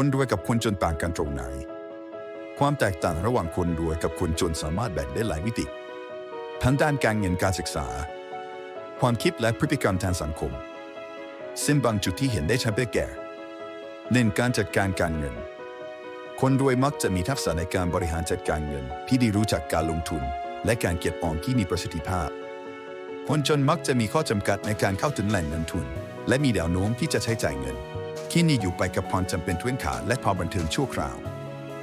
คนรวยกับคนจนต่างกันตรงไหน ความแตกต่างระหว่างคนรวยกับคนจนสามารถแบ่งได้หลายมิติ ทั้งด้านการเงินการศึกษา ความคิดและพฤติกรรมทางสังคม ซึ่งบางจุดที่เห็นได้ชัดได้แก่เน้นการจัดการการเงิน คนรวยมักจะมีทักษะในการบริหารจัดการเงิน ที่ดีรู้จักการลงทุน และการเก็บออมที่มีประสิทธิภาพ คนจนมักจะมีข้อจำกัดในการเข้าถึงแหล่งเงินทุน และมีแนวโน้มที่จะใช้จ่ายเงิน ที่นี่อยู่ไปกับความจำเป็นทุนขาและความบันเทิงชั่วคราว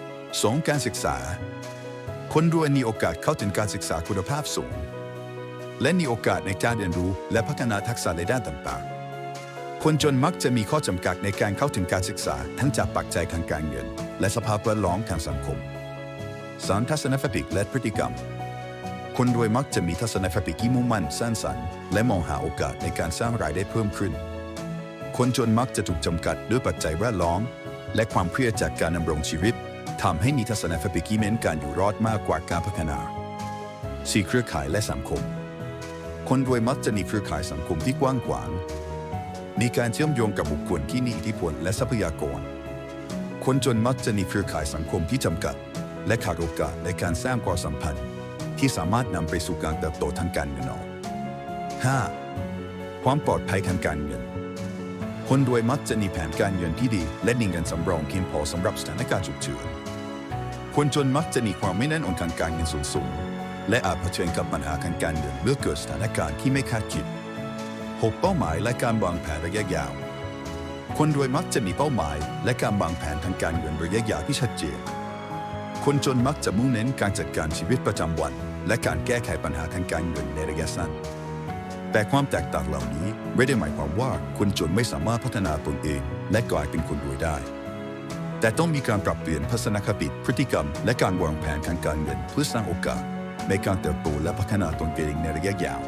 2. การศึกษา คนรวยมีโอกาสเข้าถึงการศึกษาคุณภาพสูง และมีโอกาสในการเรียนรู้และพัฒนาทักษะในด้านต่างๆ คนจนมักจะมีข้อจำกัดในการเข้าถึงการศึกษา ทั้งจากปัจจัยทางการเงิน และสภาพแวดล้อมทางสังคม 3. ทัศนคติและพฤติกรรม คนรวยมักจะมีทัศนคติที่มุ่งมั่นสร้างสรรค์และมองหาโอกาสในการสร้างรายได้เพิ่มขึ้น คนจนมักจะถูกจำกัดด้วยปัจจัยแวดล้อม และความเครียดจากการดำรงชีวิตทำให้มีทัศนคติที่เน้นการอยู่รอดมากกว่าการพัฒนา 4. เครือข่ายและสังคม คนรวยมักจะมีเครือข่ายสังคมที่กว้างขวาง มีการเชื่อมโยงกับบุคคลที่มีอิทธิพลและทรัพยากร คนจนมักจะมีเครือข่ายสังคมที่จำกัด และขาดโอกาสในการสร้างความสัมพันธ์ ที่สามารถนำไปสู่การเติบโตทางการเงินเอา 5. ความปลอดภัยทางการเงิน คนรวยมักจะมีแผนการเงินที่ดี และมีเงินสำรองเพียงพอสำหรับสถานการณ์ฉุกเฉินคนจนมักจะมีความไม่แน่นอนทางการเงินสูงสูงและอาจเผชิญกับปัญหาทางการเงินเมื่อเกิดสถานการณ์ที่ไม่คาดคิด 6. เป้าหมายและการวางแผนระยะยาว คนรวยมักจะมีเป้าหมาย และการวางแผนทางการเงินระยะยาวที่ชัดเจน คนจนมักจะมุ่งเน้นการจัดการชีวิตประจำวัน และการแก้ไขปัญหาทางการเงินในระยะสั้น แต่ความแตกต่างเหล่านี้ไม่ได้หมายความว่าคนจนไม่สามารถพัฒนาตนเอง และกลายเป็นคนรวยได้ แต่ต้องมีการปรับเปลี่ยนทัศนคติพฤติกรรม และการวางแผนทางการเงินเพื่อสร้างโอกาส ในการเติบโตและพัฒนาตนเองในระยะยาว